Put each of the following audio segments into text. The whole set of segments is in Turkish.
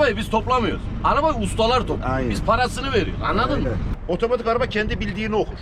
Arabayı biz toplamıyoruz. Arabayı ustalar topluyor. Aynen. Biz parasını veriyoruz. Anladın mı? Öyle. Otomatik araba kendi bildiğini okur.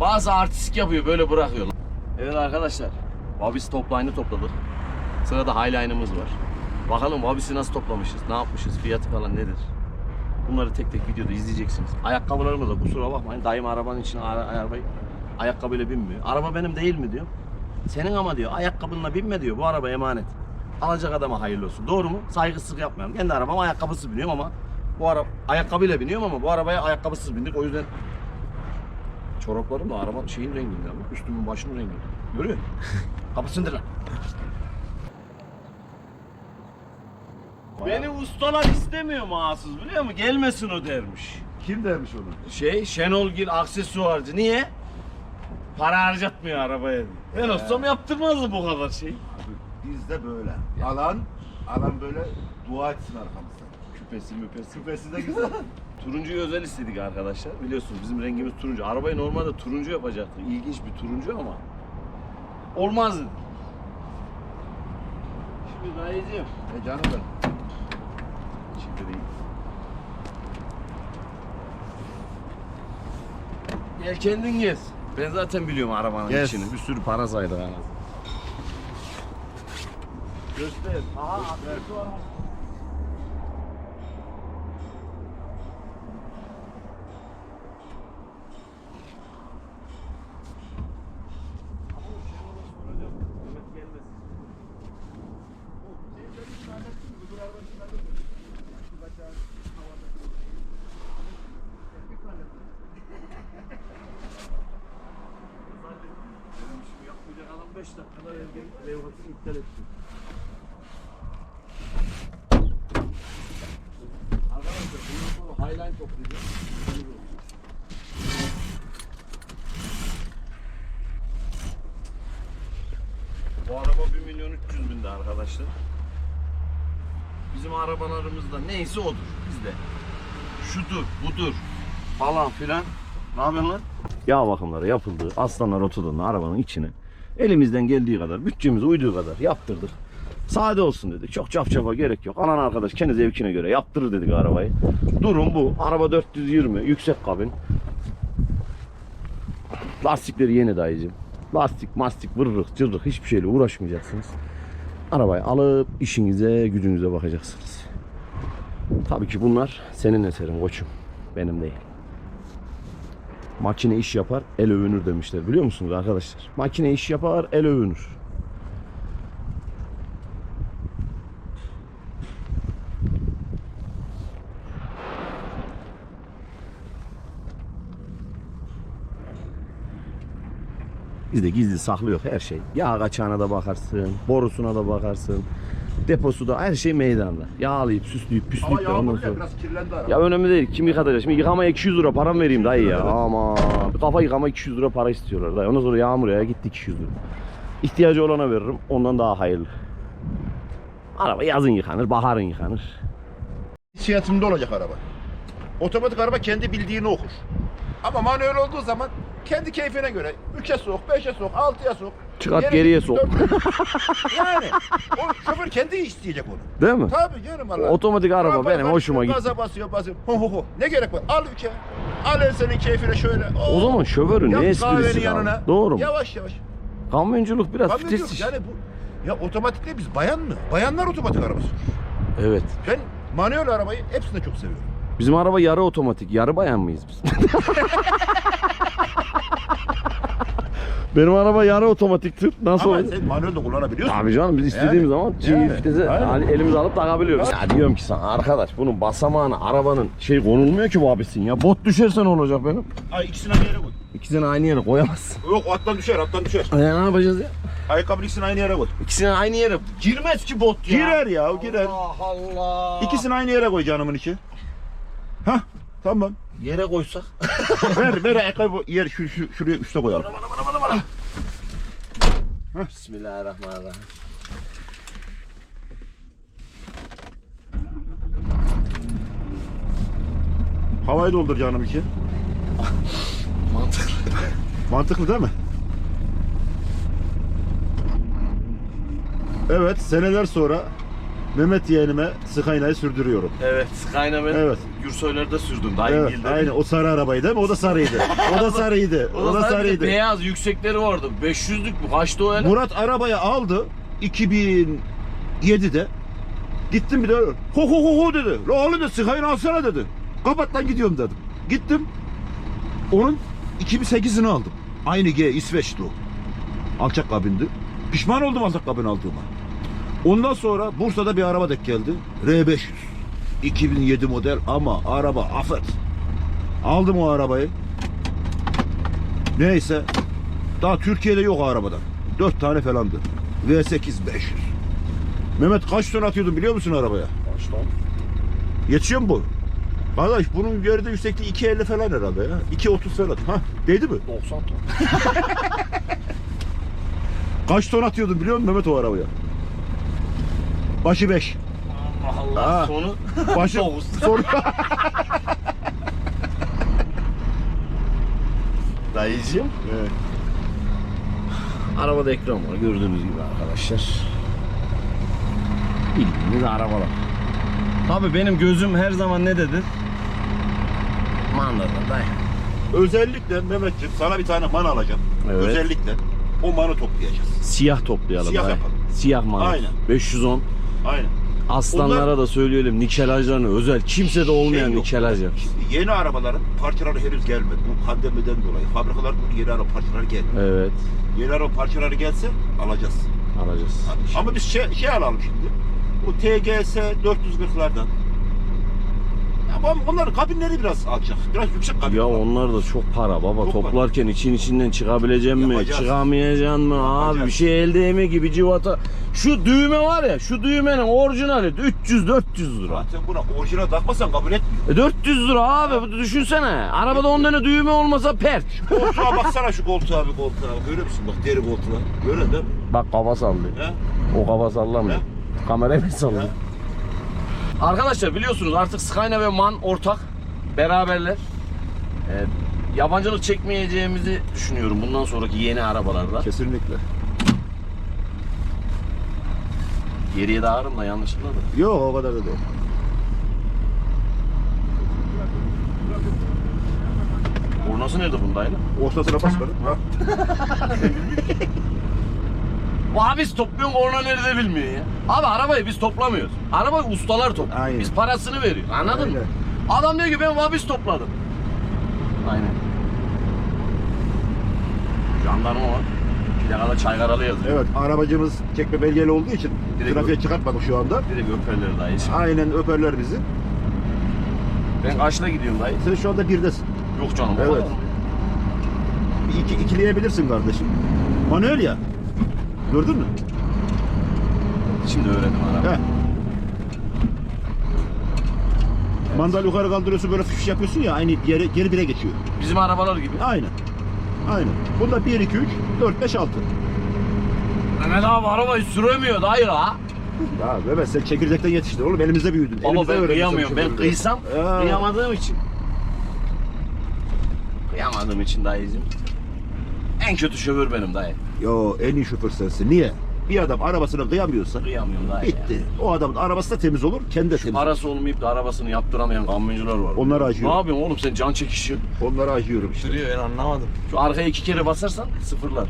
Bazı artistik yapıyor böyle bırakıyorlar. Evet arkadaşlar. Vabis topline'ı topladık. Sırada highline'ımız var. Bakalım Vabis'i nasıl toplamışız, ne yapmışız, fiyatı falan nedir? Bunları tek tek videoda izleyeceksiniz. Ayakkabılarımız da kusura bakmayın. Dayım arabanın içine ara, arabayı ayakkabıyla binmiyor. Araba benim değil mi diyor. Senin ama diyor ayakkabınla binme diyor. Bu araba emanet. Alacak adama hayırlı olsun. Doğru mu? Saygısızlık yapmayalım. Kendi arabam ayakkabısız biniyorum ama bu araba ayakkabıyla biniyorum ama bu arabaya ayakkabısız bindik. O yüzden Çoraplarım da araba şeyin renginde ama üstümün başımın renginde. Görüyor musun? Kapısındır lan. Beni ustalar istemiyor mahsus biliyor musun? Gelmesin o dermiş. Kim dermiş onu? Şey Şenolgil aksesuarcı. Niye? Para harcatmıyor arabaya. diyor. Ben olsam yaptırmazdı bu kadar şey. Abi bizde böyle. Alan, alan böyle dua etsin arkamızdan. Küpesi müpesi. Küpesi de güzel. Turuncuyu özel istedik arkadaşlar. Biliyorsunuz bizim rengimiz turuncu. Arabayı normalde turuncu yapacaktık. İlginç bir turuncu ama Olmaz dedim. Şimdi dayıcığım. E canım benim. Şimdi değil. Gel kendin gez. Ben zaten biliyorum arabanın Gez. içini. Bir sürü para saydı. ha. Göster. Aha, göster. 15 dakikalar evvel levhasını iptal ettim. Arkadaşlar bundan sonra highline toplayacağız. Bu araba 1 milyon 300 binde arkadaşlar. Bizim arabalarımızda neyse odur bizde. Şudur, budur falan filan. Ne yapıyorsun lan? Yağ bakımları yapıldı. Aslanlar oturduğunda arabanın içine Elimizden geldiği kadar, bütçemize uyduğu kadar yaptırdık. Sade olsun dedik. Çok cafcafa gerek yok. Alan arkadaş kendi zevkine göre yaptırır dedik arabayı. Durum bu. Araba 420, yüksek kabin. Lastikleri yeni dayıcım. Lastik, mastik, vırrık, cırrık hiçbir şeyle uğraşmayacaksınız. Arabayı alıp işinize, gücünüze bakacaksınız. Tabii ki bunlar senin eserin koçum. Benim değil. Makine iş yapar, el övünür demişler. Biliyor musunuz arkadaşlar? Makine iş yapar, el övünür. Bizde gizli saklı yok her şey. Yağ kaçağına da bakarsın, borusuna da bakarsın. Deposu da her şey meydanda. Yağlayıp, süsleyip, Ama püsleyip de ondan yağmur sonra. ya biraz kirlendi araba. Ya önemli değil. Kim yıkatacak? Şimdi yıkamaya 200 lira param vereyim dayı ya. Ama kafa yıkama 200 lira para istiyorlar dayı. Ondan sonra yağmur ya gitti 200 lira. İhtiyacı olana veririm. Ondan daha hayırlı. Araba yazın yıkanır, baharın yıkanır. İnisiyatifinde olacak araba. Otomatik araba kendi bildiğini okur. Ama manuel olduğu zaman kendi keyfine göre 3'e sok, 5'e sok, 6'ya sok. Çıkart Geri- geriye sok. yani o şoför kendi isteyecek onu. Değil mi? Tabii canım Allah. Otomatik araba Araba benim hoşuma gitti. Gaza basıyor basıyor. Ho ho ho. Ne gerek var? Al ülke. Al senin keyfine şöyle. O zaman şoförün Yap ne esprisi yanına. Doğru mu? Yavaş yavaş. Kamyonculuk biraz Kamyonculuk iş. yani bu ya otomatikte biz bayan mı? Bayanlar otomatik araba sürüyor. Evet. Ben manuel arabayı hepsini çok seviyorum. Bizim araba yarı otomatik. Yarı bayan mıyız biz? Benim araba yarı otomatiktir. Nasıl Ama olur? sen manuel de kullanabiliyorsun. Abi canım biz istediğimiz Yani, zaman yani, çiftese aynen. hani elimize alıp takabiliyoruz. Ya diyorum ki sana arkadaş bunun basamağına arabanın şey konulmuyor ki bu abisin ya. Bot düşerse ne olacak benim? Ay ikisini aynı yere koy. İkisini aynı yere koyamazsın. Yok attan düşer attan düşer. E, ne yapacağız ya? Ayakkabının ikisini aynı yere koy. İkisini aynı yere girmez ki bot ya. Girer ya girer. Allah Allah. İkisini aynı yere koy canımın içi. Hah tamam. yere koysak. ver ver ayakkabı yer şu, şu, şuraya üste koyalım. Bismillahirrahmanirrahim. Havayı doldur canım iki. Mantıklı. Mantıklı değil mi? Evet seneler sonra Mehmet yeğenime Skyline'ı sürdürüyorum. Evet. Kayna ben Evet. Gürsoylar'da sürdüm. Dayım Evet, Gil'de. aynen. O sarı arabayı değil mi? O da sarıydı. O da sarıydı. O da, o da sadece sarıydı. beyaz yüksekleri vardı. 500'lük mü? Kaçtı o hele? Murat arabayı aldı 2007'de. Gittim bir de ho ho ho ho dedi. La oğlum da Skyline alsana dedi. Kapat lan gidiyorum dedim. Gittim. Onun 2008'ini aldım. Aynı G İsveç'ti o. Alçak kabindi. Pişman oldum alçak kabin aldığıma. Ondan sonra Bursa'da bir araba denk geldi. R500. 2007 model ama araba afet. Aldım o arabayı. Neyse. Daha Türkiye'de yok o arabadan. 4 tane falandı. V8 500. Mehmet kaç ton atıyordun biliyor musun arabaya? Kaç ton? Yetişiyor mu bu? Kardeş bunun geride yüksekliği 2.50 falan herhalde ya. 2.30 falan. Ha, değdi mi? 90 ton. Kaç ton atıyordun biliyor musun Mehmet o arabaya? Başı 5. Allah Allah. Ha. Sonu Başı Dokuz. sonra Dayıcığım. Evet. Arabada ekran var gördüğünüz gibi arkadaşlar. Bildiğiniz arabalar. Tabi benim gözüm her zaman ne dedi? Mandada dayı. Özellikle Mehmetciğim sana bir tane man alacağım. Evet. Özellikle o manı toplayacağız. Siyah toplayalım. Siyah dayı. yapalım. Siyah man. Aynen. 510. Aynen. Aslanlara Onlar- da söyleyelim nikelajlarını özel. Kimse de olmayan Şey yok. nikelaj yap. Şimdi yeni arabaların parçaları henüz gelmedi. Bu pandemiden dolayı. Fabrikalar bunu yeni araba parçaları gelmedi. Evet. Yeni araba parçaları gelse alacağız. Alacağız. Ama biz şey, şey alalım şimdi. Bu TGS 440'lardan. Ama onların kabinleri biraz alacak. Biraz yüksek kabin. Ya onlar da çok para baba. Çok para. Toplarken için içinden çıkabilecek mi? Yapacağız. Çıkamayacaksın mı? Abi Yapacağız. bir şey elde yeme gibi civata. Şu düğme var ya şu düğmenin orijinali 300-400 lira. Zaten buna orijinal takmasan kabul etmiyor. E 400 lira abi düşünsene. Arabada 10 tane düğme olmasa pert. Koltuğa baksana şu koltuğa bir koltuğa. Görüyor musun? Bak deri koltuğa. Görüyorsun değil mi? Bak kafa sallıyor. He? O kafa sallamıyor. Kamerayı mı sallıyor? Arkadaşlar biliyorsunuz artık Skyna ve MAN ortak. Beraberler. Ee, yabancılık çekmeyeceğimizi düşünüyorum bundan sonraki yeni arabalarda. Kesinlikle. Geriye de ağırım da yanlışlıkla da. Yok o kadar da değil. Kornası nerede bundaydı? Ortasına bas. Ha. Abi biz topluyorsun korna nerede bilmiyor ya. Abi arabayı biz toplamıyoruz. Arabayı ustalar topluyor. Aynen. Biz parasını veriyoruz. Anladın mı? Aynen. Adam diyor ki ben vabis topladım. Aynen. Jandarma var. Plakada Çaykara'lı yazıyor. Evet arabacımız çekme belgeli olduğu için Direkt trafiğe çıkartmadık şu anda. Direkt öperleri dayı. Aynen öperler bizi. Ben kaçta gidiyorum dayı? Sen şu anda birdesin. Yok canım. o Evet. kadar mı? İki, ikileyebilirsin kardeşim. Manuel ya. Gördün mü? Şimdi öğrendim araba. He. Mandal yukarı kaldırıyorsun böyle fış yapıyorsun ya aynı yere geri bire geçiyor. Bizim arabalar gibi. Aynen. Aynen. Bunda 1 2 3 4 5 6. Mehmet abi arabayı süremiyor dayı la. Ya Mehmet sen çekirdekten yetiştin oğlum elimizde büyüdün. Ama Elimizde ben öğrendin kıyamıyorum. sen Ben çekirdekten. kıysam Ya. kıyamadığım için. Kıyamadığım için dayıcım. En kötü şoför benim dayı. Yo en iyi şoför sensin. Niye? Bir adam arabasına kıyamıyorsa Kıyamıyorum dayı ya. bitti. O adamın arabası da temiz olur, kendi de temiz olur. Parası olmayıp da arabasını yaptıramayan kamyoncular var. Onlara acıyor. Ne yapıyorsun oğlum sen can çekişiyorsun. Onlara acıyorum işte. Sürüyor ben anlamadım. Şu arkaya iki kere basarsan sıfırlar.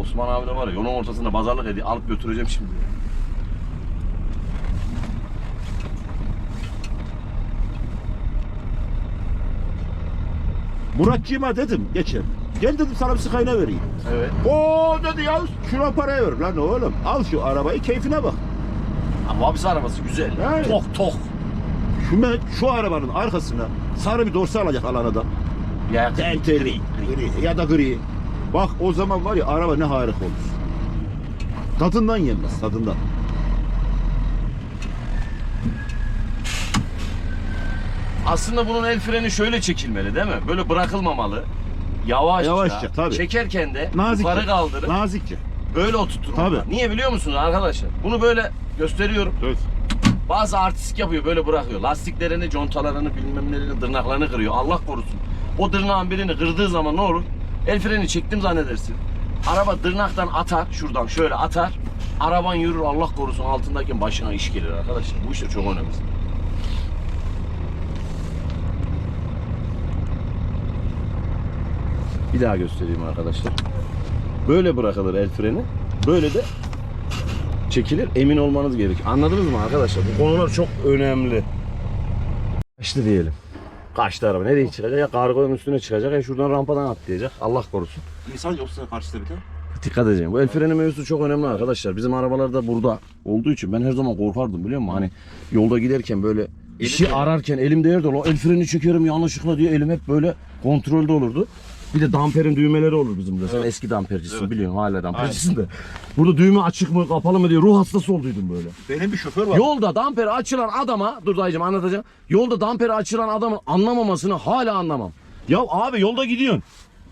Osman abi de var ya yolun ortasında pazarlık ediyor. Alıp götüreceğim şimdi. Muratcığıma dedim geçen. Gel dedim sana bir sıkayına vereyim. Evet. O dedi ya şuna parayı ver lan oğlum. Al şu arabayı keyfine bak. Ama abisi arabası güzel. Yani. Tok tok. Şu, şu arabanın arkasına sarı bir dorsa alacak alan adam. Ya Denteli, gri ya da gri. Bak o zaman var ya araba ne harika olur. Tadından yenmez tadından. Aslında bunun el freni şöyle çekilmeli değil mi? Böyle bırakılmamalı. Yavaşça. Yavaşça, tabii. Çekerken de Nazikçe. yukarı kaldırıp Nazikçe. böyle oturtun. Tabii. Niye biliyor musunuz arkadaşlar? Bunu böyle gösteriyorum. Evet. Bazı artistik yapıyor böyle bırakıyor. Lastiklerini, contalarını, bilmem nelerini, tırnaklarını kırıyor. Allah korusun. O tırnağın birini kırdığı zaman ne olur? El freni çektim zannedersin. Araba tırnaktan atar, şuradan şöyle atar. Araban yürür Allah korusun altındayken başına iş gelir arkadaşlar. Bu işte çok önemli. Bir daha göstereyim arkadaşlar. Böyle bırakılır el freni. Böyle de çekilir. Emin olmanız gerekiyor. Anladınız mı arkadaşlar? Bu konular çok önemli. Kaçtı diyelim. Kaçtı araba. Nereye çıkacak? Ya kargonun üstüne çıkacak ya şuradan rampadan atlayacak. Allah korusun. İnsan yoksa karşıda bir tane. Dikkat edeceğim. Bu el freni mevzusu çok önemli arkadaşlar. Bizim arabalarda burada olduğu için ben her zaman korkardım biliyor musun? Hani yolda giderken böyle değer. ararken elim değerdi. O el freni çekerim yanlışlıkla diye elim hep böyle kontrolde olurdu. Bir de damperin düğmeleri olur bizim de. Sen eski dampercisin Evet. biliyorsun hala dampercisin de. Burada düğme açık mı kapalı mı diye ruh hastası olduydum böyle. Benim bir şoför var. Yolda damperi açılan adama, dur dayıcım anlatacağım. Yolda damperi açılan adamın anlamamasını hala anlamam. Ya abi yolda gidiyorsun.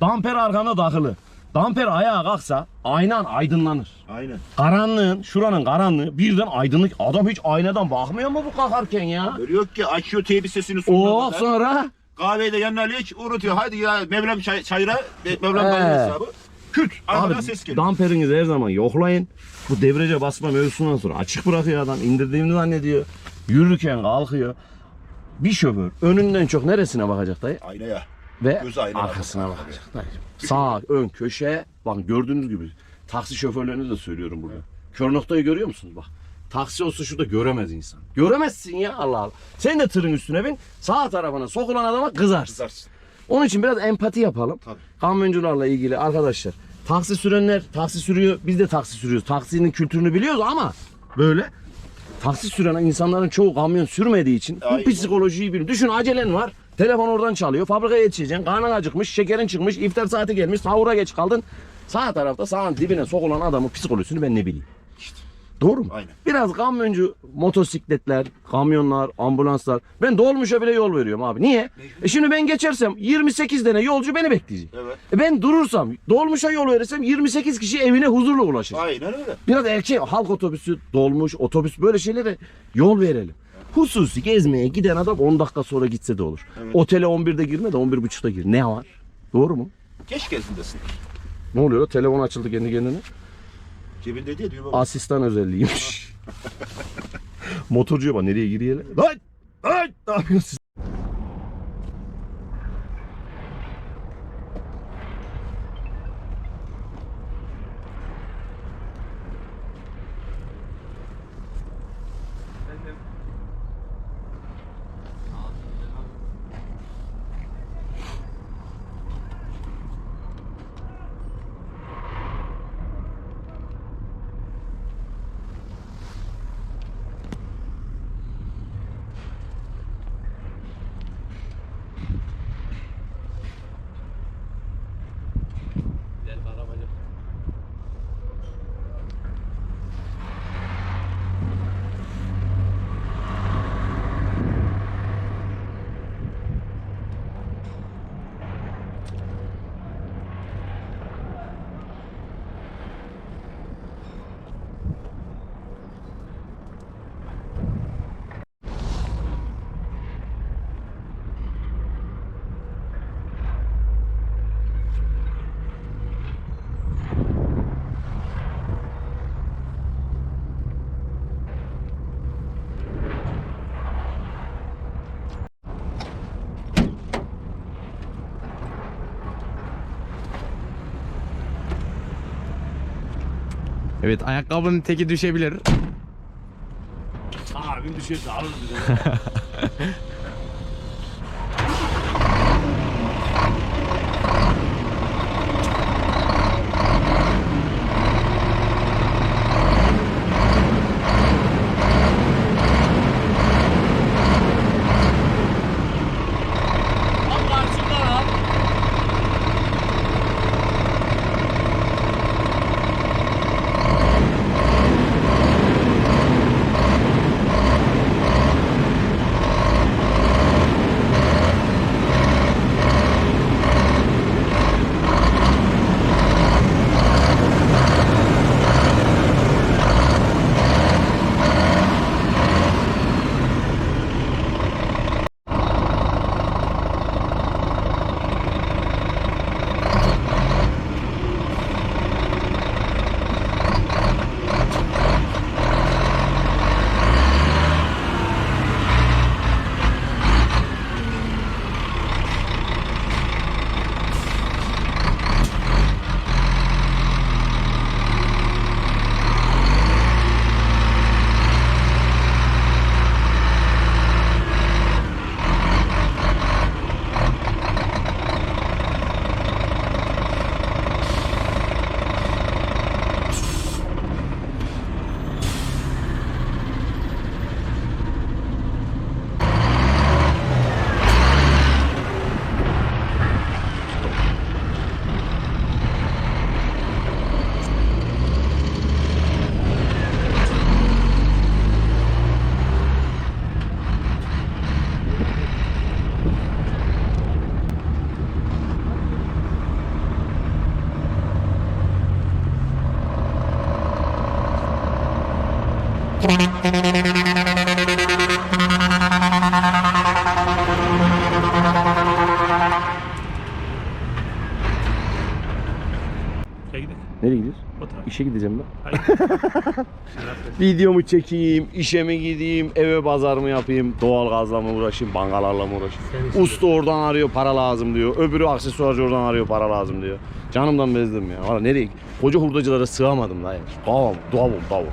Damper arkana takılı. Damper ayağa kalksa aynan aydınlanır. Aynen. Karanlığın, şuranın karanlığı birden aydınlık. Adam hiç aynadan bakmıyor mu bu kalkarken ya? Yok ki açıyor teybi sesini sonuna sonra Kahveyi de yanına alıyor hiç unutuyor. Hadi ya Mevlam çay, çayıra Mevlam dayı hesabı. Küt. Arkadan Abi ses geliyor. damperinizi her zaman yoklayın. Bu devrece basma mevzusundan sonra açık bırakıyor adam. indirdiğini zannediyor. Yürürken kalkıyor. Bir şoför önünden çok neresine bakacak dayı? Aynaya. Ve Gözü aynaya arkasına bakacak dayı. Sağ, ön, köşe. Bak gördüğünüz gibi. Taksi şoförlerine de söylüyorum burada. Kör noktayı görüyor musunuz bak? Taksi olsa şurada göremez insan. Göremezsin ya Allah Allah. Sen de tırın üstüne bin. Sağ tarafına sokulan adama kızarsın. Kızarsın. Onun için biraz empati yapalım. Tabii. Kamyoncularla ilgili arkadaşlar. Taksi sürenler taksi sürüyor. Biz de taksi sürüyoruz. Taksinin kültürünü biliyoruz ama böyle taksi süren insanların çoğu kamyon sürmediği için bu Aynen. psikolojiyi bilmiyor. Düşün acelen var. Telefon oradan çalıyor. Fabrikaya yetişeceksin. Karnın acıkmış. Şekerin çıkmış. iftar saati gelmiş. Sahura geç kaldın. Sağ tarafta sağın dibine sokulan adamın psikolojisini ben ne bileyim. Doğru mu? Aynen. Biraz kamyoncu motosikletler, kamyonlar, ambulanslar. Ben dolmuşa bile yol veriyorum abi. Niye? E şimdi ben geçersem 28 tane yolcu beni bekleyecek. Evet. E ben durursam, dolmuşa yol verirsem 28 kişi evine huzurla ulaşır. Aynen öyle. Biraz erkek halk otobüsü, dolmuş, otobüs böyle şeylere yol verelim. Hususi gezmeye giden adam 10 dakika sonra gitse de olur. Evet. Otele 11'de girme de 11.30'da gir. Ne var? Doğru mu? Geç gezindesin. Ne oluyor? Telefon açıldı kendi kendine. Cebinde diyor baba. Asistan özelliğiymiş. Motorcuya bak nereye giriyor lan? Lan! Lan! Ne yapıyorsun? Evet ayakkabının teki düşebilir. Abim düşerse alır bize. Nereye gidiyoruz? O taraf. İşe gideceğim ben. Hayır. Videomu çekeyim, işe mi gideyim, eve pazar mı yapayım, doğal gazla mı uğraşayım, bankalarla mı uğraşayım. İşin Usta oradan arıyor para lazım diyor. Öbürü aksesuarcı oradan arıyor para lazım diyor. Canımdan bezdim ya. Valla nereye? Koca hurdacılara sığamadım lan. Davam, davam, davam.